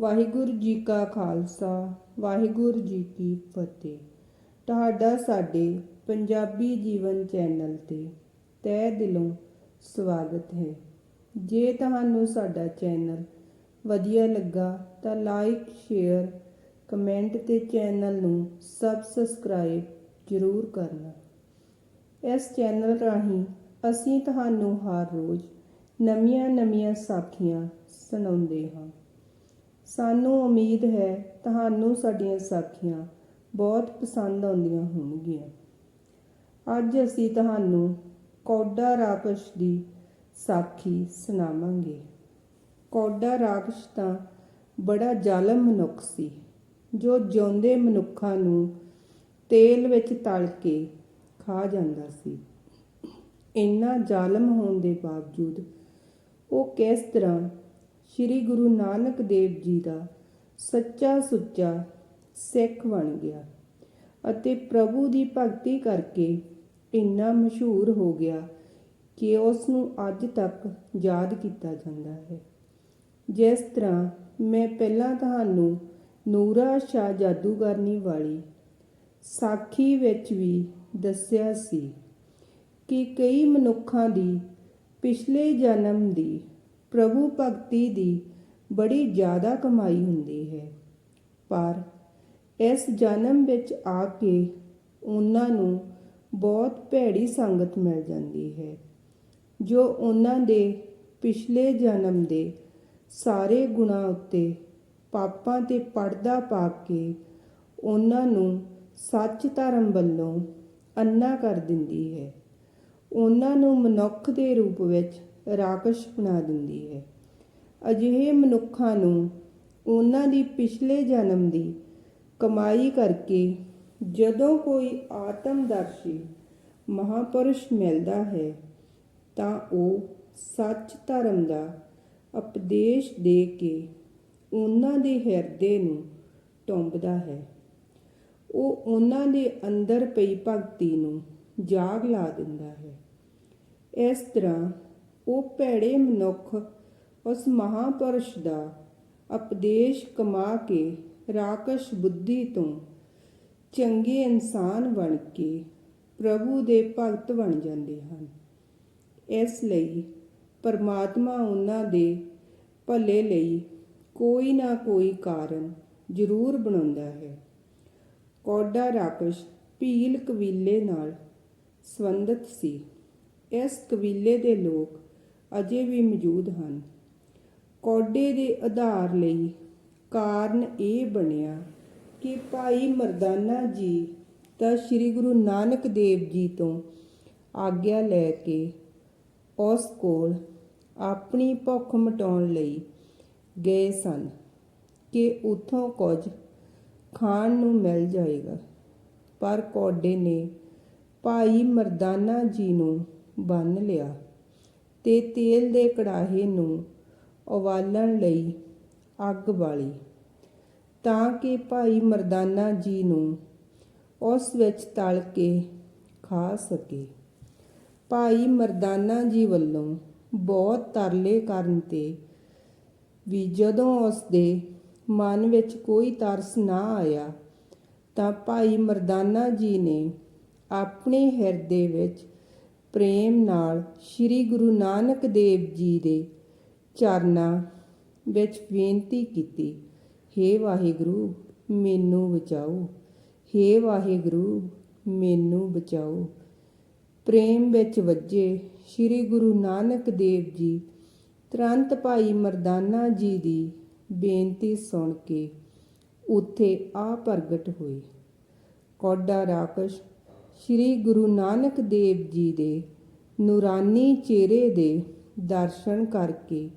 ਵਾਹਿਗੁਰੂ ਜੀ ਕਾ ਖਾਲਸਾ, ਵਾਹਿਗੁਰੂ ਜੀ ਕੀ ਫਤਿਹ। ਤੁਹਾਡਾ ਸਾਡੇ ਪੰਜਾਬੀ ਜੀਵਨ ਚੈਨਲ ਤੇ ਤਹਿ ਦਿਲੋਂ ਸਵਾਗਤ ਹੈ। ਜੇ ਤੁਹਾਨੂੰ ਸਾਡਾ ਚੈਨਲ ਵਧੀਆ ਲੱਗਾ ਤਾਂ ਲਾਈਕ, ਸ਼ੇਅਰ, ਕਮੈਂਟ ਤੇ ਚੈਨਲ ਨੂੰ ਸਬਸਕ੍ਰਾਈਬ ਜ਼ਰੂਰ ਕਰਨਾ। ਇਸ ਚੈਨਲ ਰਾਹੀਂ ਅਸੀਂ ਤੁਹਾਨੂੰ ਹਰ ਰੋਜ਼ ਨਵੀਆਂ-ਨਵੀਆਂ ਸਾਖੀਆਂ ਸੁਣਾਉਂਦੇ ਹਾਂ। ਸਾਨੂੰ ਉਮੀਦ ਹੈ ਤੁਹਾਨੂੰ ਸਾਡੀਆਂ ਸਾਖੀਆਂ ਬਹੁਤ ਪਸੰਦ ਆਉਂਦੀਆਂ ਹੋਣਗੀਆਂ। ਅੱਜ ਅਸੀਂ ਤੁਹਾਨੂੰ ਕੌਡਾ ਰਾਕਸ਼ ਦੀ ਸਾਖੀ ਸੁਣਾਵਾਂਗੇ। ਕੌਡਾ ਰਾਕਸ਼ ਤਾਂ ਬੜਾ ਜ਼ਾਲਮ ਮਨੁੱਖ ਸੀ, ਜੋ ਜਿਉਂਦੇ ਮਨੁੱਖਾਂ ਨੂੰ ਤੇਲ ਵਿੱਚ ਤਲ ਕੇ ਖਾ ਜਾਂਦਾ ਸੀ। ਇੰਨਾ ਜ਼ਾਲਮ ਹੋਣ ਦੇ ਬਾਵਜੂਦ ਉਹ ਕਿਸ ਤਰ੍ਹਾਂ ਸ੍ਰੀ ਗੁਰੂ ਨਾਨਕ ਦੇਵ ਜੀ ਦਾ ਸੱਚਾ ਸੁੱਚਾ ਸਿੱਖ ਬਣ ਗਿਆ ਅਤੇ ਪ੍ਰਭੂ ਦੀ ਭਗਤੀ ਕਰਕੇ ਇੰਨਾ ਮਸ਼ਹੂਰ ਹੋ ਗਿਆ ਕਿ ਉਸ ਨੂੰ ਅੱਜ ਤੱਕ ਯਾਦ ਕੀਤਾ ਜਾਂਦਾ ਹੈ। ਜਿਸ ਤਰ੍ਹਾਂ ਮੈਂ ਪਹਿਲਾਂ ਤੁਹਾਨੂੰ ਨੂਰਾ ਸ਼ਾ ਜਾਦੂਗਰਨੀ ਵਾਲੀ ਸਾਖੀ ਵਿੱਚ ਵੀ ਦੱਸਿਆ ਸੀ ਕਿ ਕਈ ਮਨੁੱਖਾਂ ਦੀ ਪਿਛਲੇ ਜਨਮ ਦੀ ਪ੍ਰਭੂ ਭਗਤੀ ਦੀ ਬੜੀ ਜ਼ਿਆਦਾ ਕਮਾਈ ਹੁੰਦੀ ਹੈ। ਪਰ ਇਸ ਜਨਮ ਵਿੱਚ ਆ ਕੇ ਉਹਨਾਂ ਨੂੰ ਬਹੁਤ ਭੈੜੀ ਸੰਗਤ ਮਿਲ ਜਾਂਦੀ ਹੈ, ਜੋ ਉਹਨਾਂ ਦੇ ਪਿਛਲੇ ਜਨਮ ਦੇ ਸਾਰੇ ਗੁਣਾਂ ਉੱਤੇ ਪਾਪਾਂ ਤੇ ਪਰਦਾ ਪਾ ਕੇ ਉਹਨਾਂ ਨੂੰ ਸੱਚ ਧਰਮ ਵੱਲੋਂ ਅੰਨਾ ਕਰ ਦਿੰਦੀ ਹੈ। ਉਹਨਾਂ ਨੂੰ ਮਨੁੱਖ ਦੇ ਰੂਪ ਵਿੱਚ ਰਾਕਸ਼ ਬਣਾ ਦਿੰਦੀ ਹੈ। ਅਜਿਹੇ ਮਨੁੱਖਾਂ ਨੂੰ ਉਹਨਾਂ ਦੀ ਪਿਛਲੇ ਜਨਮ ਦੀ ਕਮਾਈ ਕਰਕੇ ਜਦੋਂ ਕੋਈ ਆਤਮਦਰਸ਼ੀ ਮਹਾਪੁਰਸ਼ ਮਿਲਦਾ ਹੈ, ਤਾਂ ਉਹ ਸੱਚ ਧਰਮ ਦਾ ਉਪਦੇਸ਼ ਦੇ ਕੇ ਉਹਨਾਂ ਦੇ ਹਿਰਦੇ ਨੂੰ ਟੁੰਬਦਾ ਹੈ। ਉਹ ਉਹਨਾਂ ਦੇ ਅੰਦਰ ਪਈ ਭਗਤੀ ਨੂੰ ਜਾਗ ਲਾ ਦਿੰਦਾ ਹੈ। ਇਸ ਤਰ੍ਹਾਂ ਉਹ ਭੈੜੇ ਮਨੁੱਖ, ਉਸ ਮਹਾਪੁਰਸ਼ ਦਾ ਉਪਦੇਸ਼ ਕਮਾ ਕੇ ਰਾਕਸ਼ ਬੁੱਧੀ ਤੋਂ ਚੰਗੇ ਇਨਸਾਨ ਬਣ ਕੇ ਪ੍ਰਭੂ ਦੇ ਭਗਤ ਬਣ ਜਾਂਦੇ ਹਨ। ਇਸ ਲਈ ਪਰਮਾਤਮਾ ਉਹਨਾਂ ਦੇ ਭਲੇ ਲਈ ਕੋਈ ਨਾ ਕੋਈ ਕਾਰਨ ਜ਼ਰੂਰ ਬਣਾਉਂਦਾ ਹੈ। ਕੌਡਾ ਰਾਕਸ਼ ਭੀਲ ਕਬੀਲੇ ਨਾਲ ਸੰਬੰਧਿਤ ਸੀ। ਇਸ ਕਬੀਲੇ ਦੇ ਲੋਕ ਅਜੇ ਵੀ ਮੌਜੂਦ ਹਨ। ਕੌਡੇ ਦੇ ਆਧਾਰ ਲਈ ਕਾਰਨ ਇਹ ਬਣਿਆ ਕਿ ਭਾਈ ਮਰਦਾਨਾ ਜੀ ਤਾਂ ਸ੍ਰੀ ਗੁਰੂ ਨਾਨਕ ਦੇਵ ਜੀ ਤੋਂ ਆਗਿਆ ਲੈ ਕੇ ਉਸ ਕੋਲ ਆਪਣੀ ਭੁੱਖ ਮਟਾਉਣ ਲਈ ਗਏ ਸਨ ਕਿ ਉਥੋਂ ਕੁਝ ਖਾਣ ਨੂੰ ਮਿਲ ਜਾਏਗਾ। ਪਰ ਕੋਡੇ ਨੇ ਭਾਈ ਮਰਦਾਨਾ ਜੀ ਨੂੰ ਬੰਨ ਲਿਆ। ਤੇ ਤੇਲ ਦੇ ਕੜਾਹੇ ਨੂੰ ਉਬਾਲਣ ਲਈ ਅੱਗ ਬਾਲੀ ਤਾਂ ਕਿ ਭਾਈ ਮਰਦਾਨਾ ਜੀ ਨੂੰ ਉਸ ਵਿੱਚ ਤਲ ਕੇ ਖਾ ਸਕੇ। ਭਾਈ ਮਰਦਾਨਾ ਜੀ ਵੱਲੋਂ ਬਹੁਤ ਤਰਲੇ ਕਰਨ ਤੇ ਵੀ ਜਦੋਂ ਉਸ ਦੇ ਮਨ ਵਿੱਚ ਕੋਈ ਤਰਸ ਨਾ ਆਇਆ ਤਾਂ ਭਾਈ ਮਰਦਾਨਾ ਜੀ ਨੇ ਆਪਣੇ ਹਿਰਦੇ ਵਿੱਚ ਪ੍ਰੇਮ ਨਾਲ ਸ੍ਰੀ ਗੁਰੂ ਨਾਨਕ ਦੇਵ ਜੀ ਦੇ ਚਰਨਾਂ ਵਿੱਚ ਬੇਨਤੀ ਕੀਤੀ हे ਵਾਹਿਗੁਰੂ, ਮੈਨੂੰ ਬਚਾਓ। हे ਵਾਹਿਗੁਰੂ, ਮੈਨੂੰ ਬਚਾਓ। ਪ੍ਰੇਮ ਵਿੱਚ ਵੱਜੇ ਸ੍ਰੀ ਗੁਰੂ ਨਾਨਕ ਦੇਵ ਜੀ, ਤੁਰੰਤ ਭਾਈ ਮਰਦਾਨਾ ਜੀ ਦੀ ਬੇਨਤੀ ਸੁਣ ਕੇ ਉੱਥੇ ਆ ਪ੍ਰਗਟ ਹੋਏ। ਕੌਡਾ ਰਾਕਸ਼ ਸ੍ਰੀ ਗੁਰੂ ਨਾਨਕ ਦੇਵ ਜੀ ਦੇ ਨੂਰਾਨੀ ਚਿਹਰੇ ਦੇ ਦਰਸ਼ਨ ਕਰਕੇ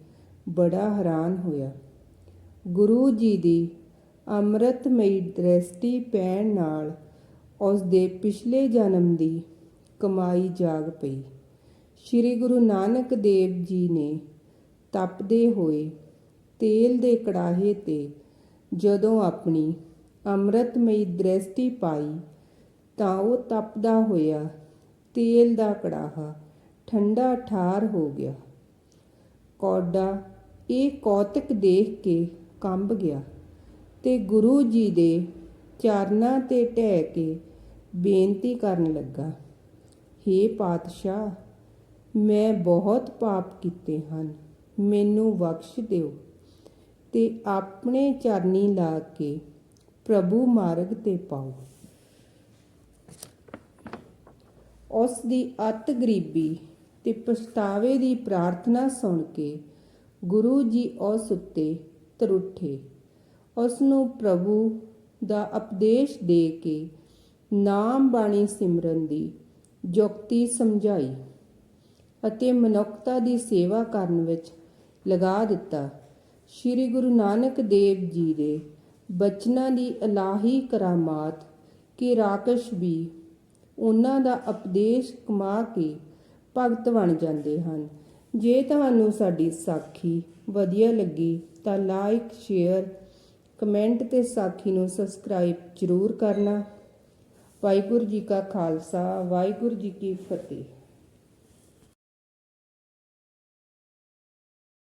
ਬੜਾ ਹੈਰਾਨ ਹੋਇਆ। ਗੁਰੂ ਜੀ ਦੀ ਅੰਮ੍ਰਿਤਮਈ ਦ੍ਰਿਸ਼ਟੀ ਪੈਣ ਨਾਲ ਉਸ ਦੇ ਪਿਛਲੇ ਜਨਮ ਦੀ ਕਮਾਈ ਜਾਗ ਪਈ। ਸ੍ਰੀ ਗੁਰੂ ਨਾਨਕ ਦੇਵ ਜੀ ਨੇ ਤਪਦੇ ਹੋਏ ਤੇਲ ਦੇ ਕੜਾਹੇ ਤੇ ਜਦੋਂ ਆਪਣੀ ਅੰਮ੍ਰਿਤਮਈ ਦ੍ਰਿਸ਼ਟੀ ਪਾਈ ਤਾਂ ਉਹ ਤਪਦਾ ਹੋਇਆ, ਤੇਲ ਦਾ ਕੜਾਹਾ, ਠੰਡਾ ਠਾਰ ਹੋ ਗਿਆ। ਕੌਡਾ, ਇਹ ਕੌਤਕ ਦੇਖ ਕੇ ਕੰਬ ਗਿਆ ਤੇ ਗੁਰੂ ਜੀ ਦੇ ਚਰਨਾਂ ਤੇ ਢਹਿ ਕੇ ਬੇਨਤੀ ਕਰਨ ਲੱਗਾ, ਹੇ ਪਾਤਸ਼ਾਹ, ਮੈਂ ਬਹੁਤ ਪਾਪ ਕੀਤੇ ਹਨ, ਮੈਨੂੰ ਬਖਸ਼ ਦਿਓ ਤੇ ਆਪਣੇ ਚਰਨੀ ਲਾ ਕੇ ਪ੍ਰਭੂ ਮਾਰਗ ਤੇ ਪਾਓ। ਉਸ ਦੀ ਅਤ ਗਰੀਬੀ ਤੇ ਪਛਤਾਵੇ ਦੀ ਪ੍ਰਾਰਥਨਾ ਸੁਣ ਕੇ ਗੁਰੂ ਜੀ ਉਸ ਉੱਤੇ ਤਰੁੱਠੇ। ਉਸ ਨੂੰ ਪ੍ਰਭੂ ਦਾ ਉਪਦੇਸ਼ ਦੇ ਕੇ ਨਾਮ ਬਾਣੀ ਸਿਮਰਨ ਦੀ ਜੁਗਤੀ ਸਮਝਾਈ ਅਤੇ ਮਨੁੱਖਤਾ ਦੀ ਸੇਵਾ ਕਰਨ ਵਿੱਚ ਲਗਾ ਦਿੱਤਾ। ਸ੍ਰੀ ਗੁਰੂ ਨਾਨਕ ਦੇਵ ਜੀ ਦੇ ਬਚਨਾਂ ਦੀ ਇਲਾਹੀ ਕਰਾਮਾਤ ਕਿ ਰਾਕਸ਼ ਵੀ ਉਹਨਾਂ ਦਾ ਉਪਦੇਸ਼ ਕਮਾ ਕੇ ਭਗਤ ਬਣ ਜਾਂਦੇ ਹਨ। ਜੇ ਤੁਹਾਨੂੰ ਸਾਡੀ ਸਾਖੀ ਵਧੀਆ ਲੱਗੀ ਤਾਂ ਲਾਈਕ ਸ਼ੇਅਰ ਕਮੈਂਟ ਤੇ ਸਾਖੀ ਨੂੰ ਸਬਸਕ੍ਰਾਈਬ ਜ਼ਰੂਰ ਕਰਨਾ। ਵਾਹਿਗੁਰੂ ਜੀ ਕਾ ਖਾਲਸਾ, ਵਾਹਿਗੁਰੂ ਜੀ ਕੀ ਫਤਿਹ।